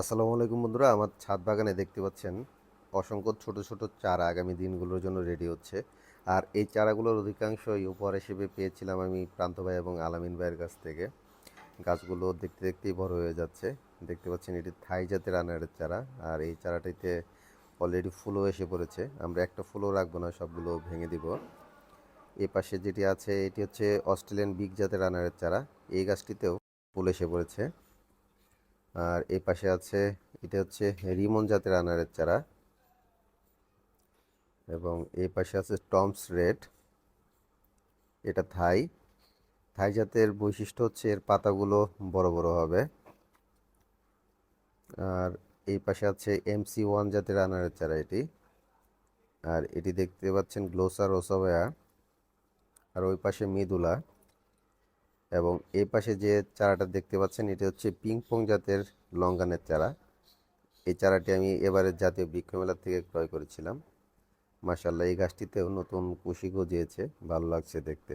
আসসালামু আলাইকুম বন্ধুরা, আমার ছাদ বাগানে দেখতে পাচ্ছেন অসংখ্য ছোট ছোট চারা আগামী দিনগুলোর জন্য রেডি হচ্ছে। আর এই চারাগুলোর অধিকাংশই উপহার হিসেবে পেয়েছিলাম আমি প্রান্ত ভাই এবং আলামিন ভাইয়ের কাছ থেকে। গাছগুলো দেখতে দেখতেই বড় হয়ে যাচ্ছে। দেখতে পাচ্ছেন এটি থাই জাতের আনারের চারা, আর এই চারাটিতে অলরেডি ফুলও এসে পড়েছে। আমরা একটা ফুলও রাখব না, সবগুলো ভেঙে দিব। এই পাশে যেটি আছে, এটি হচ্ছে অস্ট্রেলিয়ান বিগ জাতের আনারের চারা। এই গাছটিতেও ফুল এসে পড়েছে। আর এই পাশে আছে, এটা হচ্ছে রিমন জাতের আনারের চারা। এবং এই পাশে আছে টমস রেড, এটা থাই। থাই জাতের বৈশিষ্ট্য হচ্ছে এর পাতাগুলো বড় বড় হবে। আর এই পাশে আছে এমসি ওয়ান জাতের আনারের চারা এটি। আর এটি দেখতে পাচ্ছেন গ্লোসার রোসাবেয়া আর ওই পাশে মৃদুলা। এবং এই পাশে যে চারাটা দেখতে পাচ্ছেন, এটা হচ্ছে পিংপং জাতের লঙ্গানের চারা। এই চারাটি আমি এবারে জাতীয় বৃক্ষ মেলা থেকে ক্রয় করেছিলাম। মাসাল্লাহ এই গাছটিতেও নতুন কুশি গজিয়েছে, ভালো লাগছে দেখতে।